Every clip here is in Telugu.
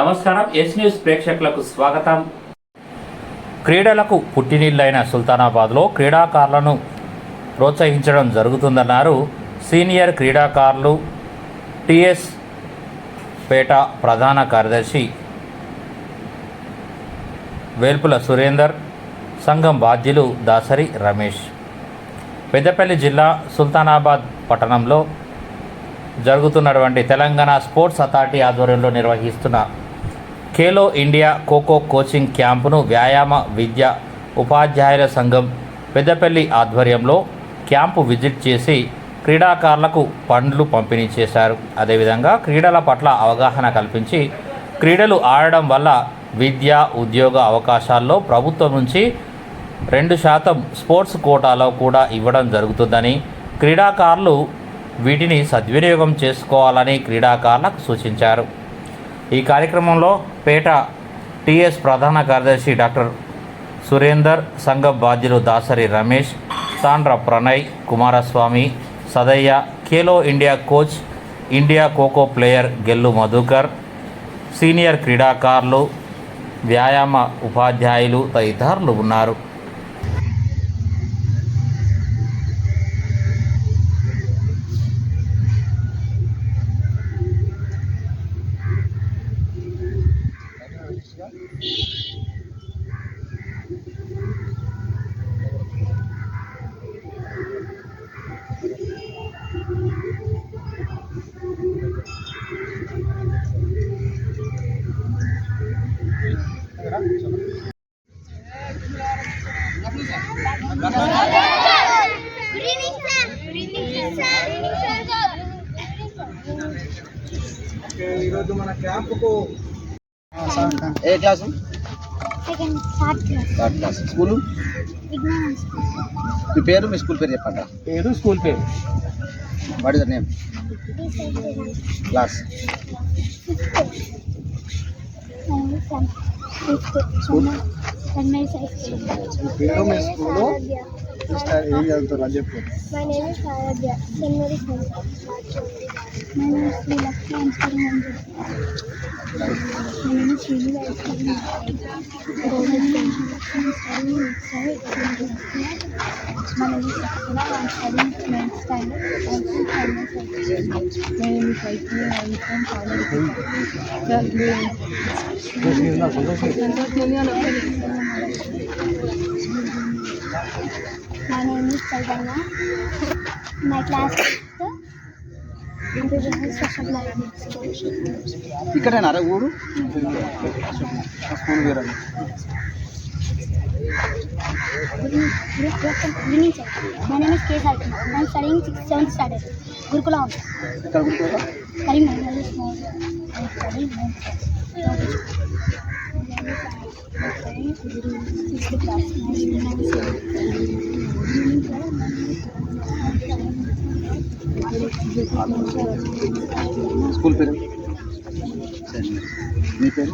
నమస్కారం ఎస్ న్యూస్ ప్రేక్షకులకు స్వాగతం. క్రీడలకు పుట్టినీళ్ళైన సుల్తానాబాద్లో క్రీడాకారులను ప్రోత్సహించడం జరుగుతుందన్నారు సీనియర్ క్రీడాకారులు టిఎస్ పేట ప్రధాన కార్యదర్శి వేల్పుల సురేందర్ సంఘం బాధ్యులు దాసరి రమేష్. పెద్దపల్లి జిల్లా సుల్తానాబాద్ పట్టణంలో జరుగుతున్నటువంటి తెలంగాణ స్పోర్ట్స్ అథారిటీ ఆధ్వర్యంలో నిర్వహిస్తున్న ఖేలో ఇండియా ఖోఖో కోచింగ్ క్యాంపును వ్యాయామ విద్య ఉపాధ్యాయుల సంఘం పెద్దపల్లి ఆధ్వర్యంలో క్యాంపు విజిట్ చేసి క్రీడాకారులకు పండ్లు పంపిణీ చేశారు. అదేవిధంగా క్రీడల పట్ల అవగాహన కల్పించి క్రీడలు ఆడడం వల్ల విద్య ఉద్యోగ అవకాశాల్లో ప్రభుత్వం నుంచి రెండు శాతం స్పోర్ట్స్ కోటాలో కూడా ఇవ్వడం జరుగుతుందని క్రీడాకారులు వీటిని సద్వినియోగం చేసుకోవాలని క్రీడాకారులకు సూచించారు. ఈ కార్యక్రమంలో పేట టిఎస్ ప్రధాన కార్యదర్శి డాక్టర్ సురేందర్ సంఘ బాధ్యులు Dasari Ramesh Tandra Pranay Kumaraswamy Sadaiah Khelo India coach India Kho Kho player Gellu Madhukar senior క్రీడాకారులు వ్యాయామ ఉపాధ్యాయులు తదితరులు ఉన్నారు. ఈరోజు మన క్యాంపుకు ఏ క్లాసు. Third class. స్కూలు. మీ పేరు మీ స్కూల్ పేరు చెప్పండి పేరు స్కూల్ పేరు. What is the name class School. మీ పేరు మీ స్కూలు? ఏం చదువుతారు అని చెప్పు నేను శ్రీ లక్ష్మి ఐన్స్కరింగ్ అని చెప్పి నేను శ్రీలీల ఐన్స్కరింగ్ గవర్నమెంట్ స్టడీ మనది సక్సెస్ఫుల్గా స్టడీ నైన్త్ స్టాండర్డ్ నేను పైకి ఐఫోన్ కాలేజ్ నా నేమ్ సైజన్న నా క్లాస్ ఇక్కడ రా ఊరు? స్కూల్ వేరే. గురుకులా ఉంది Karimnagar. Karimnagar small Karimnagar. 7th standard. Gurukula. ఇక్కడ గుర్తుపట్ట Karimnagar is small. I'm studying 9th class. I'm studying 6th class. My name is Good evening, sir. School పేరు మీ పేరు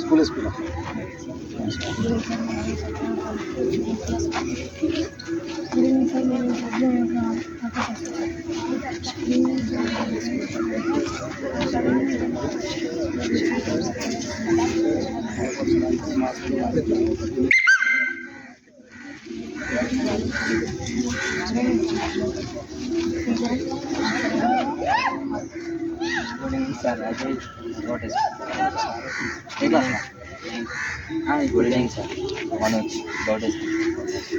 school school sir Rajesh notice ఏ class building sir Manoj notice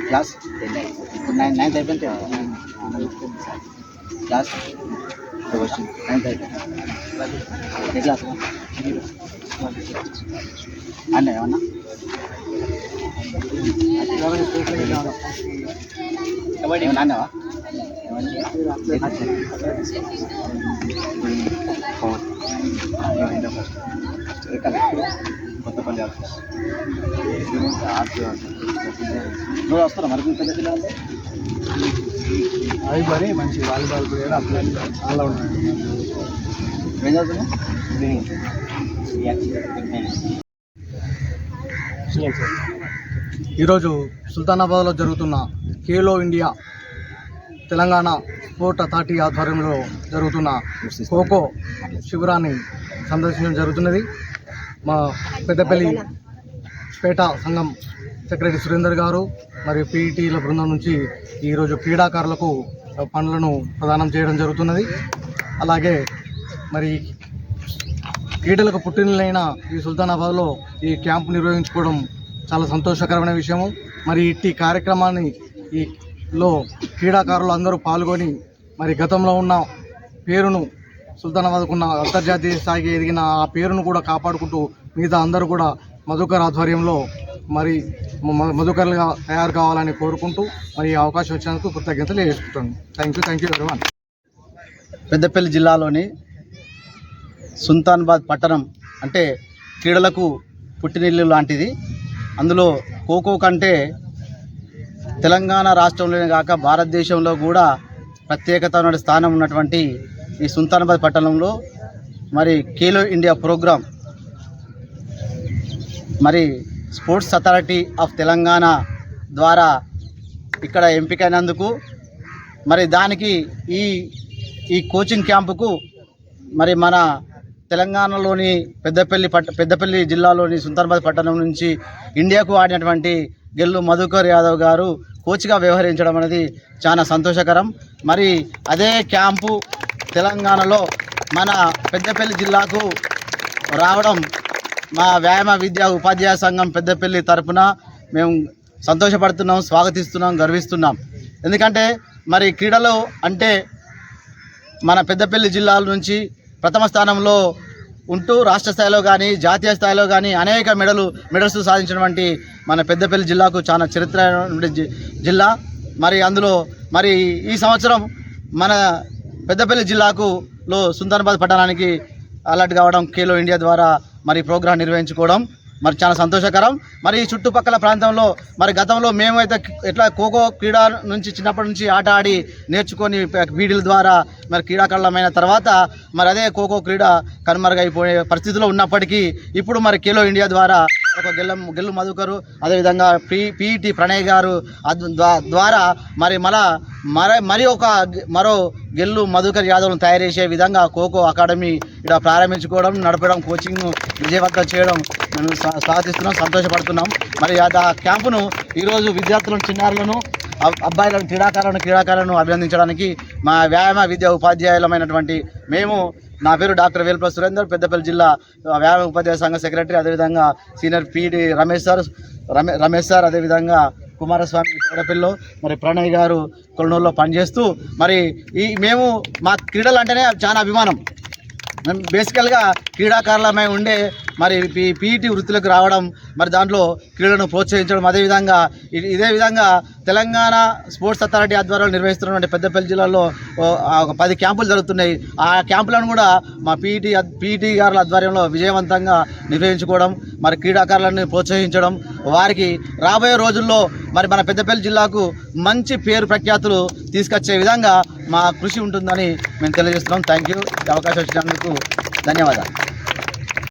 class ఇప్పుడు నైన్ నైన్త్ అయిపోయింది క్లాస్ నైన్త్ అయిపోయింది క్లాస్ అన్న ఏమన్నా కబడ్డీ నాన్నవా కొత్తపల్లి ఆఫీస్ నువ్వు వస్తారా మరి మీ పెద్ద పిల్లలు అవి మరి మంచి వాలీబాల్ ప్లేయర్ అట్లా చాలా ఉన్నాడు ఏం చదువుతున్నావు ఈరోజు సుల్తానాబాద్లో జరుగుతున్న Khelo India Telangana sport authority ఆధ్వర్యంలో జరుగుతున్న ఖోఖో శిబిరాన్ని సందర్శించడం జరుగుతున్నది. మా పెద్దపల్లి పేట సంఘం సెక్రటరీ సురేందర్ గారు మరియు పీఈటీల బృందం నుంచి ఈరోజు క్రీడాకారులకు పనులను ప్రదానం చేయడం జరుగుతున్నది. అలాగే మరి క్రీడలకు పుట్టినలైన ఈ సుల్తానాబాద్లో ఈ క్యాంపు నిర్వహించుకోవడం చాలా సంతోషకరమైన విషయము. మరి ఇట్టి కార్యక్రమాన్ని ఈ లో క్రీడాకారులు అందరూ పాల్గొని మరి గతంలో ఉన్న పేరును సుల్తానాబాద్కు ఉన్న అంతర్జాతీయ స్థాయికి ఎదిగిన ఆ పేరును కూడా కాపాడుకుంటూ మిగతా అందరూ కూడా మధుకర్ ఆధ్వర్యంలో మరి మ- మధుకర్లుగా తయారు కావాలని కోరుకుంటూ మరి అవకాశం వచ్చినందుకు కృతజ్ఞతలు చేసుకుంటాను థ్యాంక్ యూ థ్యాంక్ యూ ఎవరి పెద్దపల్లి జిల్లాలోని సుల్తానాబాద్ పట్టణం అంటే క్రీడలకు పుట్టినిల్లు లాంటిది. అందులో ఖోఖో కంటే తెలంగాణ రాష్ట్రంలోనే కాక భారతదేశంలో కూడా ప్రత్యేకత ఉన్న స్థానం ఉన్నటువంటి ఈ సుల్తానాబాద్ పట్టణంలో మరి ఖేలో ఇండియా ప్రోగ్రాం మరి స్పోర్ట్స్ అథారిటీ ఆఫ్ తెలంగాణ ద్వారా ఇక్కడ ఎంపికైనందుకు మరి దానికి ఈ ఈ కోచింగ్ క్యాంపుకు మరి మన తెలంగాణలోని పెద్దపల్లి పట్ట పెద్దపల్లి జిల్లాలోని సుల్తానాబాద్ పట్టణం నుంచి ఇండియాకు ఆడినటువంటి గెల్లు మధుకర్ యాదవ్ గారు కోచ్గా వ్యవహరించడం అనేది చాలా సంతోషకరం. మరి అదే క్యాంపు తెలంగాణలో మన పెద్దపల్లి జిల్లాకు రావడం మా వ్యాయామ విద్యా ఉపాధ్యాయ సంఘం పెద్దపల్లి తరపున మేము సంతోషపడుతున్నాం స్వాగతిస్తున్నాం గర్విస్తున్నాం. ఎందుకంటే మరి క్రీడలు అంటే మన పెద్దపల్లి జిల్లాల నుంచి ప్రథమ స్థానంలో ఉంటూ రాష్ట్ర స్థాయిలో కానీ జాతీయ స్థాయిలో కానీ అనేక మెడలు మెడల్స్ సాధించినటువంటి మన పెద్దపల్లి జిల్లాకు చాలా చరిత్ర జి- జిల్లా. మరి అందులో మరి ఈ సంవత్సరం మన పెద్దపల్లి జిల్లాకు లో సుల్తానాబాద్ పట్టణానికి అలర్ట్ కావడం ఖేలో ఇండియా ద్వారా మరి ప్రోగ్రాం నిర్వహించుకోవడం మరి చాలా సంతోషకరం. మరి ఈ చుట్టుపక్కల ప్రాంతంలో మరి గతంలో మేమైతే ఎట్లా ఖోఖో క్రీడ నుంచి చిన్నప్పటి నుంచి ఆట ఆడి నేర్చుకొని వీడిల ద్వారా మరి క్రీడాకారులమైన తర్వాత మరి అదే ఖోఖో క్రీడ కనుమరుగైపోయే పరిస్థితిలో ఉన్నప్పటికీ ఇప్పుడు మరి ఖేలో ఇండియా ద్వారా ఒక గెల్లం గెల్లు మధుకరు అదేవిధంగా పీ పీఈటీ ప్రణయ్ గారు ద్వారా మరి మళ్ళా మర మరి ఒక మరో గెల్లు మధుకర్ యాదవ్ను తయారు చేసే విధంగా ఖోఖో అకాడమీ ఇక్కడ ప్రారంభించుకోవడం నడపడం కోచింగ్ విజయవంతం చేయడం మేము స్వాగతిస్తున్నాం సంతోషపడుతున్నాం. మరి ఆ క్యాంపును ఈరోజు విద్యార్థులను చిన్నారులను అబ్బాయిలను క్రీడాకారులను క్రీడాకారులను అభినందించడానికి మా వ్యాయామ విద్యా ఉపాధ్యాయులమైనటువంటి మేము నా పేరు డాక్టర్ వేల్ప సురేందర్ పెద్దపల్లి జిల్లా వ్యాయామ ఉపాధ్యాయ సంఘ సెక్రటరీ అదేవిధంగా సీనియర్ పీడి రమేష్ సార్ రమే రమేష్ సార్ అదేవిధంగా కుమారస్వామి పెద్దపల్లిలో మరి ప్రణయ్ గారు కొలనూరులో పనిచేస్తూ మరి ఈ మేము మా క్రీడలు అంటేనే చాలా అభిమానం. మేము బేసికల్గా క్రీడాకారులమై ఉండే మరి పీ పీఈటీ వృత్తిలోకి రావడం మరి దాంట్లో క్రీడలను ప్రోత్సహించడం అదేవిధంగా ఇదే విధంగా తెలంగాణ స్పోర్ట్స్ అథారిటీ ఆధ్వర్యంలో నిర్వహిస్తున్నటువంటి పెద్దపల్లి జిల్లాలో ఓ, ఒక పది క్యాంపులు జరుగుతున్నాయి. ఆ క్యాంపులను కూడా మా పీఈటీ పీఈటీ గారుల ఆధ్వర్యంలో విజయవంతంగా నిర్వహించుకోవడం మరి క్రీడాకారులను ప్రోత్సహించడం వారికి రాబోయే రోజుల్లో మరి మన పెద్దపల్లి జిల్లాకు మంచి పేరు ప్రఖ్యాతులు తీసుకొచ్చే విధంగా మా కృషి ఉంటుందని మేము తెలియజేస్తున్నాం. థ్యాంక్ యూ అవకాశం ఇచ్చినందుకు ధన్యవాదాలు.